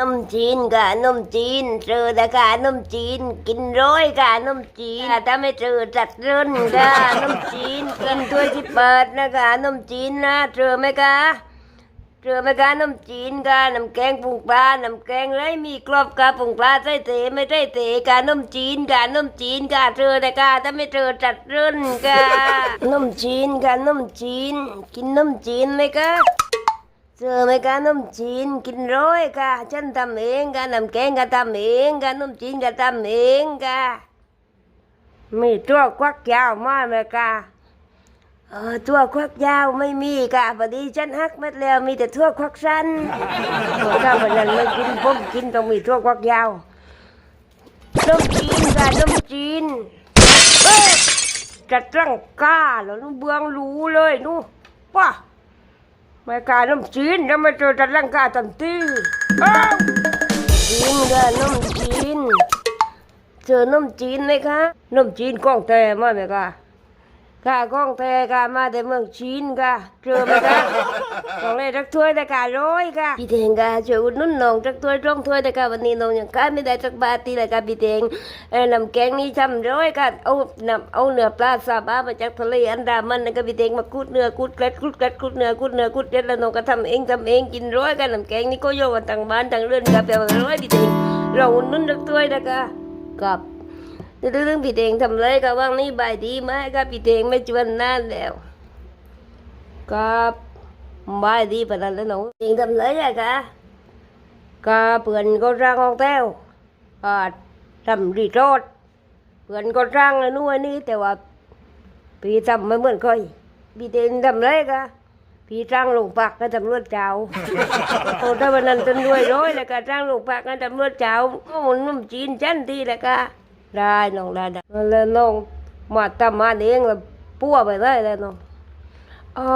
นมจีนกะนมจีนเจอแต่กะนมจีน กินร้อยกะนมจีนถ้าไม่เจอจัดเรินกะนมจีนกินถ้วยที่เปิดนะกะนมจีนนะเจอไหมกะเจอไหมกะนมจีนกะน้ำแกงปรุงปลาน้ำแกงไรมีกรอบกะปรุงปลาใส่เตะไม่ใส่เตะกะนมจีนกะนมจีนกะเจอแต่กะถ้าไม่เจอจัดเรินกะนมจีนกะนมจีน กินนมจีนไหมกะ เจอไหมกะนมจีนกินร้อยกะฉันทำเองกะน้ำแกงก็ทำเองกะนมจีนก็ทำเองกะมีตัวควักยาวมากไหมกะเออตัวควักยาวไม่มีกะพอดีฉันฮักมัดแล้วมีแต่ทั่วควักสั้นโอ้ถ้าวันนั้นไม่กินผมกินต้องมีทั่วควักยาวนมจีนกะนมจีนเอ้ยจัดร่างกาแล้วนู่เบืองรู้เลยนู่ป่ะ ไม่กล้าน้ำจีนแล้วมาเจอจัดร่างกายตันตีอ้าวจีนก็น้ำจีนเจอน้ำจีนไหมคะน้ำจีนกล้องแต่มาไหมคะ ค่ะกล้องแต่ค่ะมาแต่เมืองจีนค่ะเจอไหมคะของเลยจักถ้วยแต่ค่ะร้อยค่ะพี่เทงค่ะช่วยอุดหนุนน้องจักถ้วยร่องถ้วยแต่ค่ะวันนี้น้องยังขายไม่ได้สักบาททีเลยค่ะพี่เทงเอ้น้ำแกงนี่ทำร้อยค่ะเอาน้ำเอาเนื้อปลาซาบะมาจากทะเลอันดามันนะค่ะพี่เทงมากุดเนื้อกุดเกล็ดกุดเกล็ดกุดเนื้อกุดเนื้อกุดเกล็ดแล้วน้องก็ทำเองทำเองกินร้อยค่ะน้ำแกงนี่ก็โยกกันต่างบ้านต่างเรือนค่ะแปลว่าร้อยพี่เทงเราอุดหนุนจักถ้วยนะคะกับ เรื่องพี่เดงทำเลยก็ว่างนี่บายดีไหมครับพี่เดงไม่ชวนนานแล้วครับบายดีปะนั้นแล้วหนูเองทำเลยอะคะก็เพื่อนก็ร่างของแต้วอ่าทำรีโรดเพื่อนก็ร่างแล้วนู่นนี่แต่ว่าพี่ทำไม่เหมือนเคยพี่เดงทำเลยก็พี่จ้างลงปักก็ตำรวจเจ้าโอ้ถ้าวันนั้นจนรวยร้อยแล้วก็จ้างลงปักก็ตำรวจเจ้าก็หมุนนุ่มจีนจันทีแล้วก็ ได้น้องได้ได้แล้วน้องมาทำมาเองแล้วปั้วไปเลยแล้วน้องอ๋อ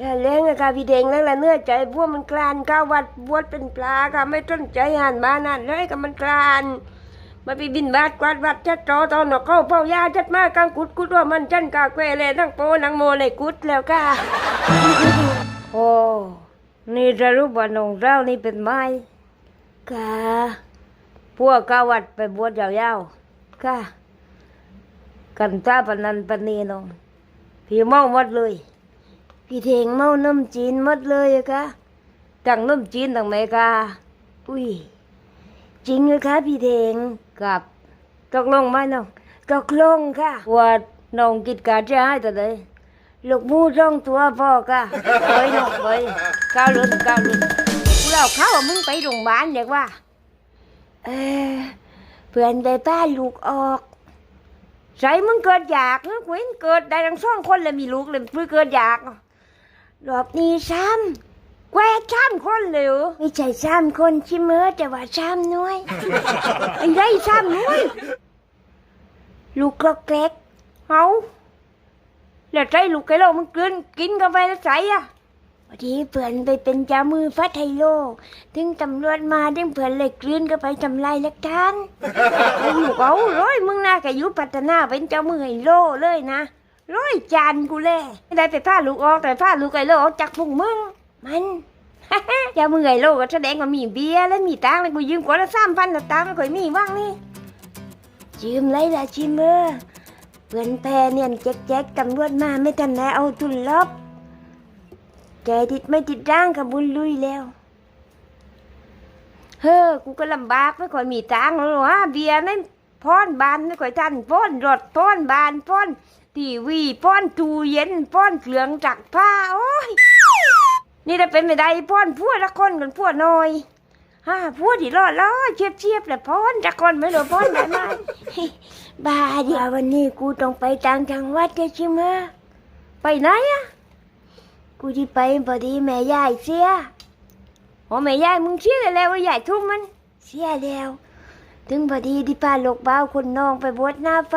ยาเลี้ยงอะค่ะพี่เดงแล้วละเนื้อใจพวกมันกลานก้าวัดบวชเป็นปลาค่ะไม่ต้นใจหันมานั่นเลยก็มันกลานมาไปบินบาทกวาดวัดจัดจอตอนหนอกเข้าเฝ้ายาจัดมากกลางกุดกุดว่ามันจันกาเกวเลยทั้งโปนังโมเลยกุดแล้วค่ะโอ้นี่จะรู้ว่าน้องเรานี่เป็นไม้ค่ะ พวกกาวัดไปบวชยาวๆค่ะ กันตาปนันปนีน้องพี่เมาหมดเลย พี่เทงเมาน้ำจีนหมดเลยอะค่ะตั้งน้ำจีนตั้งไหนกาอุ้ยจริงเลยคะพี่เทงกับตกลงไหมน้องตกลงค่ะว่าน้องกิดการจะให้ตัวเลยลูกมูจ้องตัวพ่อกะเฮ้ยน้องเฮ้ยก้าวลุนก้าวลุนกูเล่าเขาว่ามึงไปโรงพยาบาลเด็กว่า เออเพื่อนได้ป้าลูกออกใส่มึงเกิดอยากนะกูเห็นเกิดได้ทั้งสองคนเลยมีลูกเลยเพื่อเกิดอยากรอบนี้ซ้ำแกวกซ้ำคนเลยเหรอไม่ใช่ซ้ำคนชิเมอแต่ว่าซ้ำน้อยไอ้ไรซ้ำน้อยลูกกรอกแกรกเอาแล้วใจลูกไก่โลมึงกินกินกาแฟแล้วใส่อะ พอดีเพื่อนไปเป็นเจ้ามือฟัดไฮโลถึงตำรวจมาถึงเพื่อนเลยกลืนก็ไปทำลายหลักฐานมึงบอกเอาร้อยมึงน่าแกยุพัฒนาเป็นเจ้ามือไฮโลเลยนะร้อยจานกูเลยไม่ได้ไปพาลูกออกแต่พาลูกไฮโลออกจากพุงมึงมันเจ้ามือไฮโลก็แสดงว่ามีเบียร์และมีตังค์เลยกูยืมกว่าละสามพันแต่ตังค์ไม่ค่อยมีว่างนี่ยืมไรล่ะชิมเมอร์เพื่อนแพรเนี่ยนแจ๊กตำรวจมาไม่ทันได้เอาทุนลบ แกติดไม่ติดร่างกับบุญลุยแล้ว เฮ้อ กูก็ลำบากไม่ค่อยมีตังค์หรอกวะเบียร์ไม่ป้อนบานไม่ค่อยทันป้อนรถป้อนบานป้อนทีวีป้อนตู้เย็นป้อนเครื่องจักรผ้าโอ้ยนี่ถ้าเป็นไม่ได้ป้อนพวดละคนกันพวดหน่อยฮ่าพวดที่รอดล้อเชียบเชียบๆแหละป้อนจักคนไม่รู้ป้อนแบบนั้นบ้าเดียววันนี้กูต้องไปต่างจังหวัดเดชิมะไปไหนอะ กูที่ไปพอดีแม่ยายเสียโอ้แม่ยายมึงเชื่อแล้วว่ายายทุ่มมัน เสียแล้ว ถึงพอดีที่พาลูกบ่าวคนน้องไปบวชหน้าไฟ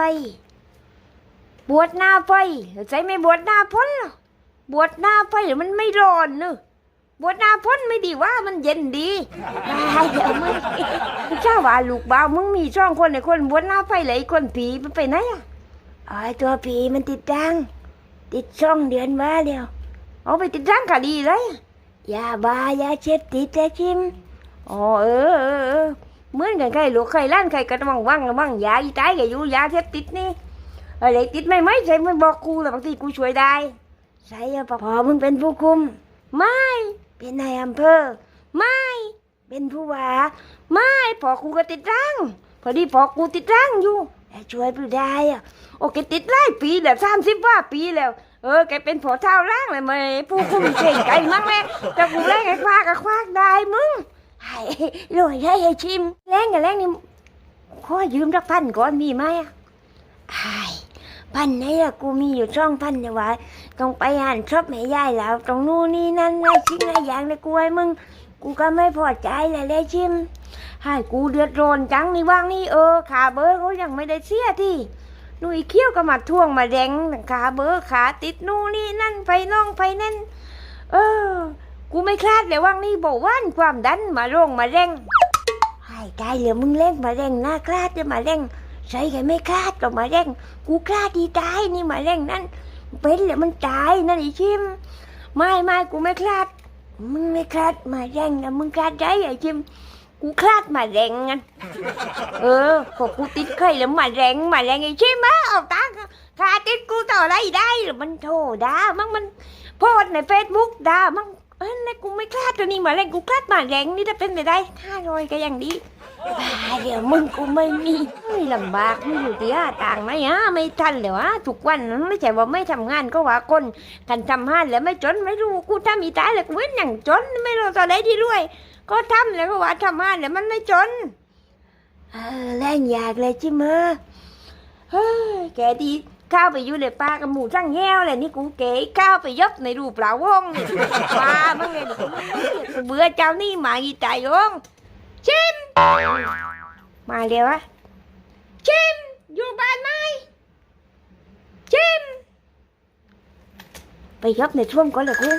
บวชหน้าไฟใจไม่บวชหน้าพ้นหรอบวชหน้าไฟมันไม่ร้อนเนอะบวชหน้าพ้นไม่ดีว่ามันเย็นดีได้เดี๋ยวมึงเจ้าว่าลูกบ่าวมึงมีช่องคนในคนบวชหน้าไฟเลยคนผีมันไปไหนอะอ๋อไอ้ตัวผีมันติดดัง ติดช่องเดือนมาแล้ว เอาไปติดร่างคดีเลยยาบายาเสพติดแต่ชิมอ๋อเออเออเออเหมือนกันใครลูกใครล้านใครก็ต้องว่างระวังยาอีตายกับอยู่ยาเสพติดนี่อะไรติดไม่ไหมใช่มันบอกกูแล้วบางทีกูช่วยได้ใช่อะพอมึงเป็นผู้คุม ไม่ เป็นนายอำเภอ ไม่ เป็นผู้ว่าไม่พอกูก็ติดร่างพอดีพอกูติดร่างอยู่แต่ช่วยผู้ได้อะโอเคติดหลายปีแล้วสามสิบว่าปีแล้ว ออแกเป็นผัวเท้าร่างเลยไหมผู้คุมเก่งไก่มั้งแม่แต่กูแรงไอ้ควากก็ควากได้มึงให้รวยให้ให้ชิมแรงกับแรงนี่ขอยืมสักพันก่อนมีไหมอะไอ้พันไหนละกูมีอยู่ช่องพันเดียววะต้องไปหันชอบแม่ยายแล้วตรงนู้นนี่นั่นไอ้ชิ้นไอ้ยางเลยกูให้มึง กูก็ไม่พอใจเลยเลยชิมให้กูเดือดร้อนจังนี่ว่างนี่เออขาเบอร์เขายังไม่ได้เสียที่ หนุ่ยเขี้ยวก็มาท่วงมาแดงขาเบอร์ขาติดนู่นนี่นั่นไปน้องไปนั่น เออ กูไม่คลาดเลยว่างนี่บอกว่านความดันมาโรงมาแรงห้ตายเหลือมึงเล่งมาแรงหน้าคลาดจะมาแรงใส่ไงไม่คลาดก็มาแรงกูคลาดดีตายนี่มาแรงนั่นเป็นแล้วมันตายนั่นไอ้ชิม ไม่ไม่กูไม่คลาด มึงไม่คลาดมาแรงนะมึงคลาดได้ไอ้ชิม กูคลาดมาแรงงั้นเออพอกูติดไข้แล้วมาแรงมาแรงไอ้ใช่ไหมเอาตาขาติดกูต่ออะไรได้หรือมันโทด่ามั่งมันโพสต์ในเฟซบุ๊กด่ามั่งเอ้ยนี่กูไม่คลาดตัวนี้มาแรงกูคลาดมาแรงนี่ถ้าเป็นไปได้ห้าร้อยก็ยังดีบ้าเดี๋ยวมึงกูไม่มีเฮ้ยลำบากมึงอยู่ที่ห้าต่างค์ไหมฮะไม่ทันเลยวะทุกวันนั้นไม่ใช่ว่าไม่ทำงานก็ว่าคนกันทำห้านแล้วไม่จนไม่รู้กูทำอีตายเลยกูเว้นอย่างจนไม่รู้ตอนไหนที่รวย ก็ทำแล้วก็ว่าทำมาเนี่ยมันไม่จนเออแรงอยากเลยจิมเออเฮ้ยแกดีข้าวไปอยู่ในป่ากับหมูจังแง่วเลยนี่กูเก๋ข้าวไปยบในรูปเปล่าวงนี่ว่ามึงเลยเบื่อเจ้านี่มาอีตายวงชิม มาเร็วอะชิม อยู่บ้านไหมชิม ไปยบในท่วมก่อนเลยกู